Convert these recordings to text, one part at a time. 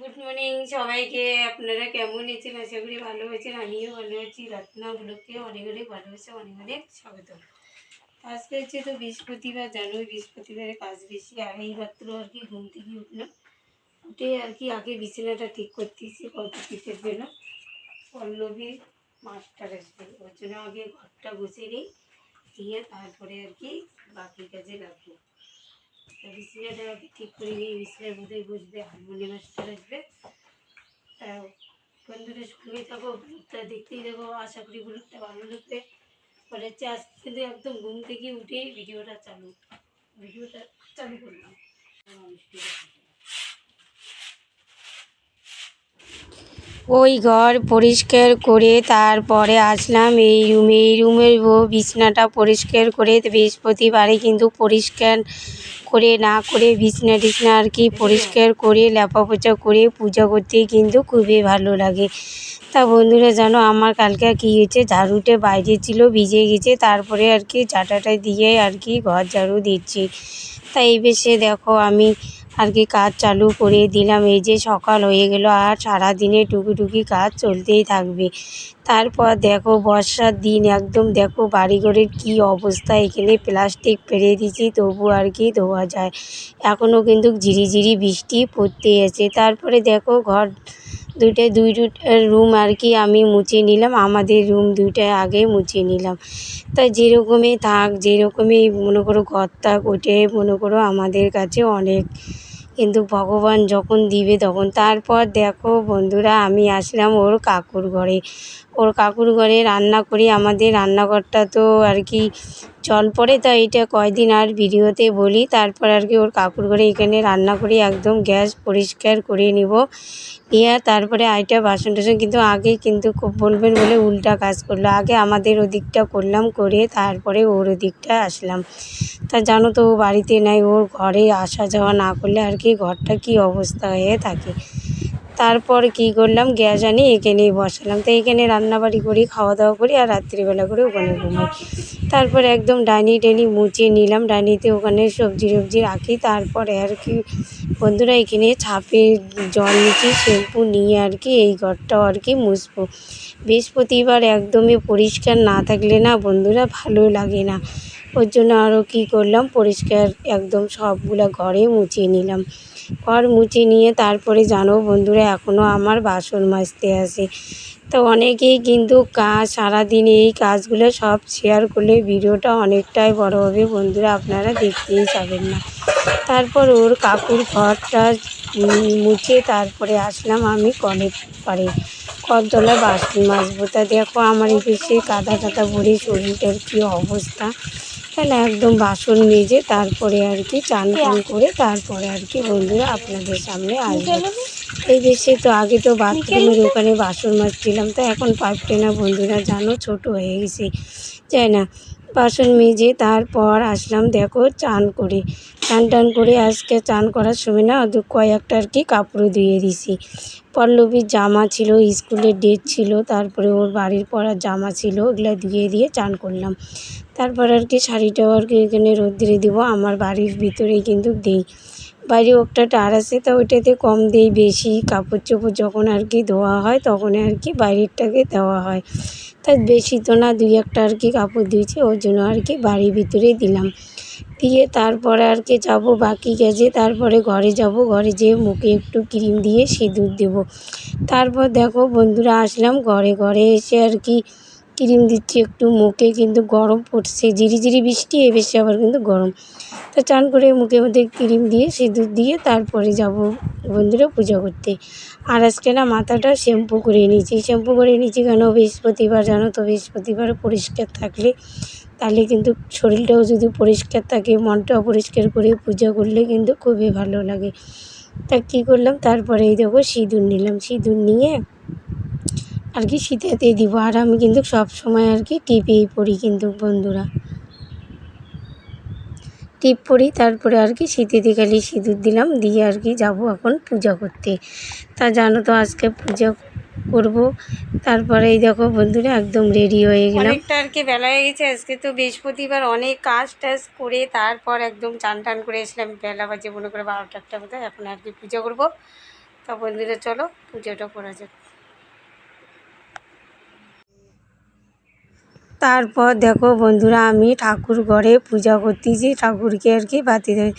Good morning সবাইকে। আপনারা কেমন আছেন? আশা করি ভালো আছেন। আমিও ভালো আছি। রত্না অনেক অনেক ভালোবাসা, অনেক অনেক স্বাগত। আজকে হচ্ছে তো বৃহস্পতিবার, জানুয়ারি বৃহস্পতিবারে কাজ বেশি আগেই মাত্র আর কি ঘুম থেকে উঠলাম উঠে আর কি আগে বিছানাটা ঠিক করতেছি কত পিসের জন্য পল্লবী মাস্টার আসবে। ওর জন্য আগে ঘরটা বসে নিই, দিয়ে তারপরে আর কি বাকি কাজে লাগবো। বিছানাটা আগে ঠিক করে নিয়ে বিছানার মধ্যে বসবে হারমোনি মাস্টার আসবে। তা বন্ধুরা সঙ্গে থাকো ব্লগটা দেখতেই থাকো, আশা করি ব্লগটা ভালো লাগবে পরে হচ্ছে আজকে কিন্তু একদম ঘুম থেকে উঠে ভিডিওটা চালু ভিডিওটা চালু করলাম। ওই ঘর পরিষ্কার করে তারপরে আসলাম। এই রুমে, এই রুমের বিছনাটা পরিষ্কার করে বৃহস্পতিবারে কিন্তু পরিষ্কার করে না করে বিছনা টিছনা আর কি পরিষ্কার করে লেপা পোচা করে পূজা করতে কিন্তু খুবই ভালো লাগে। তা বন্ধুরা জানো আমার কালকে কী হয়েছে? ঝাড়ুটে বাইরে ছিল, ভিজে গেছে, তারপরে আর কি ঝাঁটাটা দিয়ে আর কি ঘর ঝাড়ু দিচ্ছি। তা এই বেশে দেখো আমি আর কি কাজ চালু করে দিলাম। এই যে সকাল হয়ে গেল, আর সারাদিনে টুকি কাজ চলতেই থাকবে। তারপর দেখো বর্ষার দিন, একদম দেখো বাড়িঘরের কি অবস্থা। এখানে প্লাস্টিক ফেলে দিয়েছি, তবু আর কি ধোয়া যায়। এখনও কিন্তু ঝিরিঝিরি বৃষ্টি পড়তে আছে। তারপরে দেখো ঘর দুইটায় দুই রুম আর কি আমি মুছে নিলাম। আমাদের রুম দুইটায় আগে মুছে নিলাম। তা যেরকমই থাক, যেরকমই মনে করো ঘর থাক মনে করো আমাদের কাছে অনেক কিন্তু ভগবান যখন দিবে তখন। তারপর দেখো বন্ধুরা, আমি আসলাম ওর কাকুর ঘরে। ওর কাকুর ঘরে রান্না করি। আমাদের রান্নাঘরটা তো আর কি জল পড়ে, তা এটা কয়দিন আর ভিডিওতে বলি। তারপর আর কি ওর কাকুর ঘরে এখানে রান্না করি, একদম গ্যাস পরিষ্কার করে নিব। নিয়ে তারপরে আইটা বাসন টাসন কিন্তু আগে কিন্তু খুব বলবেন বলে উল্টা কাজ করল। আগে আমাদের ওদিকটা করলাম, করে তারপরে ওর ওদিকটা আসলাম। তা জানো তো ও বাড়িতে নাই, ওর ঘরে আসা যাওয়া না করলে আর কি ঘরটা কি অবস্থা হয়ে থাকে। তারপর কি করলাম, গ্যাস আনি এখানেই বসালাম। তো এখানে রান্নাবাড়ি করি, খাওয়া দাওয়া করি আর রাত্রিবেলা করে ওখানে ঘুমাই। তারপর একদম ডাইনি টাইনি মুছে নিলাম। ডাইনিতে ওখানে সবজি টবজি রাখি। তারপরে আর কি বন্ধুরা, এখানে ছাপে জল নিচ্ছি, শ্যাম্পু নিয়ে আর কি এই ঘরটাও আর কি মুছবো। বৃহস্পতিবার একদমই পরিষ্কার না থাকলে না বন্ধুরা ভালো লাগে না। ওর জন্য আরও কী করলাম, পরিষ্কার একদম সবগুলো ঘরে মুছে নিলাম। ঘর মুছে নিয়ে তারপরে জানো বন্ধুরা এখনও আমার বাসন মাজতে আসে। তো অনেকেই কিন্তু কাজ সারাদিন এই কাজগুলো সব শেয়ার করলে ভিডিওটা অনেকটাই বড় হবে বন্ধুরা, আপনারা দেখতেই যাবেন না। তারপর ওর কাকুর ঘরটা মুছে তারপরে আসলাম আমি কলের পাড়ে। কলতলায় বাসন মাজবো। তা দেখো আমার দেশে কাদা কাদা ভরে শরীরটার কী অবস্থা। তাহলে একদম বাসন মেজে তারপরে আর কি চান টান করে তারপরে আর কি বন্ধুরা আপনাদের সামনে আসবে। এই বেশি তো আগে তো বাথরুমের ওখানে বাসন মাজছিলাম তো এখন পাইপটে না বন্ধুরা জানো ছোট হয়ে গেছি। যাই না বাসন মেজে তারপর আসলাম দেখো চান করে। চান টান করে আজকে চান করার সময় না কয়েকটা আর কি কাপড় ধুয়ে দিছি। পল্লবীর জামা ছিল, স্কুলের ডেট ছিল, তারপরে ওর বাড়ির পরার জামা ছিল, ওগুলো ধুয়ে দিয়ে চান করলাম। তারপর আর কি শাড়িটাও আর কি এখানে রোদ্রে দেবো, আমার বাড়ির ভিতরেই কিন্তু দিই। বাইরে একটা টার আছে, তা ওইটাতে কম দেই বেশি। কাপড় চোপড় যখন আর কি ধোয়া হয় তখন আর কি বাইরেরটাকে দেওয়া হয়। তাই বেশি তো না, দুই একটা আর কি কাপড় ধুয়েছি ওর জন্য আর কি বাড়ির ভিতরেই দিলাম। দিয়ে তারপরে আর কি যাব বাকি গেছে তারপরে ঘরে যাব, ঘরে যেয়ে মুখে একটু ক্রিম দিয়ে সিঁদুর দেব। তারপর দেখো বন্ধুরা, আসলাম ঘরে ঘরে এসে আর কি ক্রিম দিচ্ছি একটু মুখে, কিন্তু গরম পড়ছে, ঝিরিঝিরি বৃষ্টি, এ বেশি আবার কিন্তু গরম। তো চান করে মুখের মধ্যে ক্রিম দিয়ে সিঁদুর দিয়ে তারপরে যাব বন্ধুরা পুজো করতে। আর আজকে না মাথাটা শ্যাম্পু করে নিয়েছি শ্যাম্পু করে নিয়েছি কেন? বৃহস্পতিবার, জানো তো বৃহস্পতিবার পরিষ্কার থাকলে তাহলে কিন্তু শরীরটাও যদি পরিষ্কার থাকে, মনটাও পরিষ্কার করে পূজা করলে কিন্তু খুবই ভালো লাগে। তা কী করলাম? তারপরে এই দেখো সিঁদুর নিলাম। সিঁদুর নিয়ে আর কি শীতেতে দিব। আর আমি কিন্তু সব সময় আর কি টিপেই পড়ি কিন্তু বন্ধুরা। টিপ পরি, তারপরে আর কি শীতেতে খালি সিঁদুর দিলাম, দিয়ে আর কি যাব এখন পূজা করতে। তা জানো তো আজকে পূজা করব। তারপরে এই দেখো বন্ধুরা, একদম রেডি হয়ে গেলাম। অনেকটা আর কি বেলা হয়ে গেছে, আজকে তো বৃহস্পতিবার অনেক কাজ টাজ করে তারপর একদম চান টান করে এসলাম বেলা বাজে মনে করে বারোটা একটা মতো এখন আর কি পুজো করব। তা বন্ধুরা, চলো পুজোটা করা যাক। তারপর দেখো বন্ধুরা, আমি ঠাকুর ঘরে পূজা করতেছি। ঠাকুরকে আর কি বাতি দেয়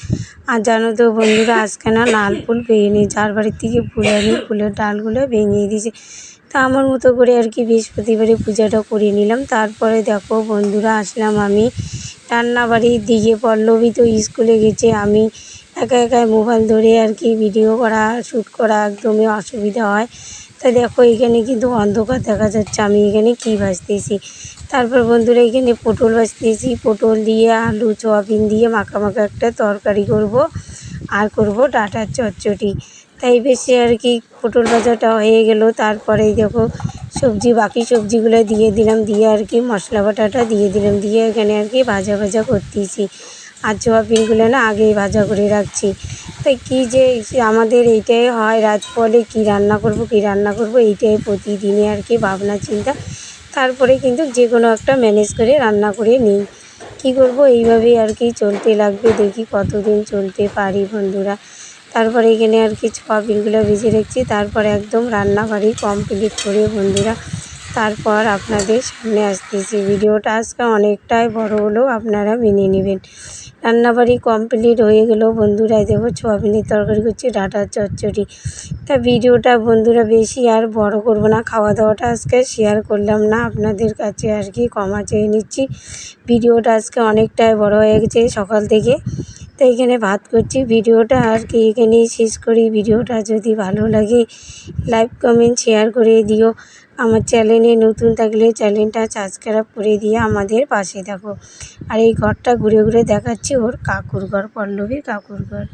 আর জানো তো বন্ধুরা, আজকে না লাল ফুল পেয়ে নিই যার বাড়ির থেকে ফুল আনি, ফুলের ডালগুলো ভেঙে দিয়েছে। তা আমার মতো করে আর কি বৃহস্পতিবারে পূজাটা করে নিলাম। তারপরে দেখো বন্ধুরা, আসলাম আমি রান্নাবাড়ির দিকে। পল্লবী তো স্কুলে গেছে, আমি একা একা মোবাইল ধরে আর কি ভিডিও করা, শ্যুট করা একদমই অসুবিধা হয়। তা দেখো এখানে কিন্তু অন্ধকার দেখা যাচ্ছে। আমি এখানে কী ভাজতেছি? তারপর বন্ধুরা এখানে পটল ভাজতেছি। পটল দিয়ে আলু, সোয়াবিন দিয়ে মাখা মাখা একটা তরকারি করব আর করব ডাটার চচ্চড়ি। তাই বেশি আর কি পটল ভাজাটা হয়ে গেল। তারপরে দেখো সবজি, বাকি সবজিগুলো দিয়ে দিলাম। দিয়ে আর কি মশলা বাটাটা দিয়ে দিলাম। দিয়ে এখানে আর কি ভাজা ভাজা করতেছি। আর সোয়াবিনগুলো না আগেই ভাজা করে রাখছি। তাই কী যে আমাদের এইটাই হয় রাত পরে কী রান্না করব, কী রান্না করব, এইটাই প্রতিদিনই আর কি ভাবনা, চিন্তা। তারপরে কিন্তু যে কোনো একটা ম্যানেজ করে রান্না করে নিই। কী করব, এইভাবেই আর কি চলতে লাগবে, দেখি কতদিন চলতে পারি বন্ধুরা। তারপরে এখানে আর কি সোয়াবিনগুলো ভেজে রাখছি, তারপরে একদম রান্নাবাড়ি কমপ্লিট করে বন্ধুরা তারপর আপনাদের সামনে আসতেছি। ভিডিওটা আজকে অনেকটাই বড় হলেও আপনারা মেনে নেবেন। রান্নাবাড়ি কমপ্লিট হয়ে গেলেও বন্ধুরা দেবো সোয়াবিনের তরকারি করছি, ডাটার চচ্চড়ি। তা ভিডিওটা বন্ধুরা বেশি আর বড় করব না। খাওয়া দাওয়াটা আজকে শেয়ার করলাম না, আপনাদের কাছে আর কি ক্ষমা চেয়ে নিচ্ছি। ভিডিওটা আজকে অনেকটাই বড় হয়ে গেছে সকাল থেকে। তো এখানে ভাত করছি। ভিডিওটা আর কি এখানেই শেষ করি। ভিডিওটা যদি ভালো লাগে লাইক কমেন্ট শেয়ার করে দিও। আমার চ্যানেলে নতুন থাকলে চ্যানেলটা সাবস্ক্রাইব করে দিয়ে আমাদের পাশে থাকো। আর এই ঘরটা ঘুরে ঘুরে দেখাচ্ছি ওর কাকুর ঘর, পল্লবীর কাকুর ঘর।